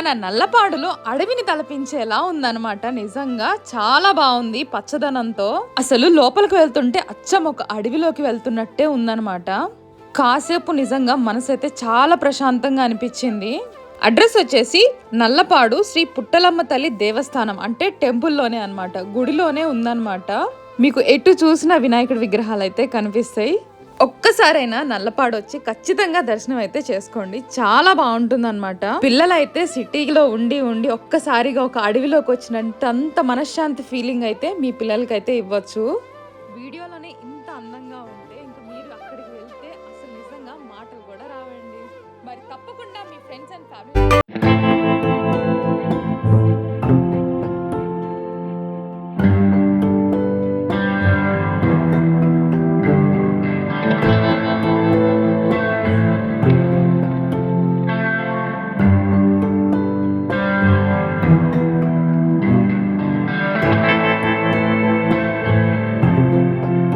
మన నల్లపాడులో అడవిని తలపించేలా ఉందన్నమాట. నిజంగా చాలా బాగుంది పచ్చదనంతో. అసలు లోపలికి వెళ్తుంటే అచ్చం ఒక అడవిలోకి వెళ్తున్నట్టే ఉందన్నమాట. కాసేపు నిజంగా మనసు అయితే చాలా ప్రశాంతంగా అనిపించింది. అడ్రస్ వచ్చేసి నల్లపాడు శ్రీ పుట్టలమ్మ తల్లి దేవస్థానం అంటే టెంపుల్లోనే అనమాట గుడిలోనే ఉందన్నమాట. మీకు ఎటు చూసిన వినాయకుడి విగ్రహాలు అయితే కనిపిస్తాయి. ఒక్కసారైనా నల్లపాడు వచ్చి ఖచ్చితంగా దర్శనం అయితే చేసుకోండి. చాలా బాగుంటుంది అనమాట పిల్లలైతే సిటీలో ఉండి ఉండి ఒక్కసారిగా ఒక అడవిలోకి వచ్చినంత అంత మనశ్శాంతి ఫీలింగ్ అయితే మీ పిల్లలకైతే ఇవ్వచ్చు. వీడియోలోనే ఇంత అందంగా ఉంటే ఇంకా మీరు అక్కడికి వెళ్తే అసలు నిజంగా మాటలు కూడా రావండి. మరి తప్పకుండా మీ friends and family thank you.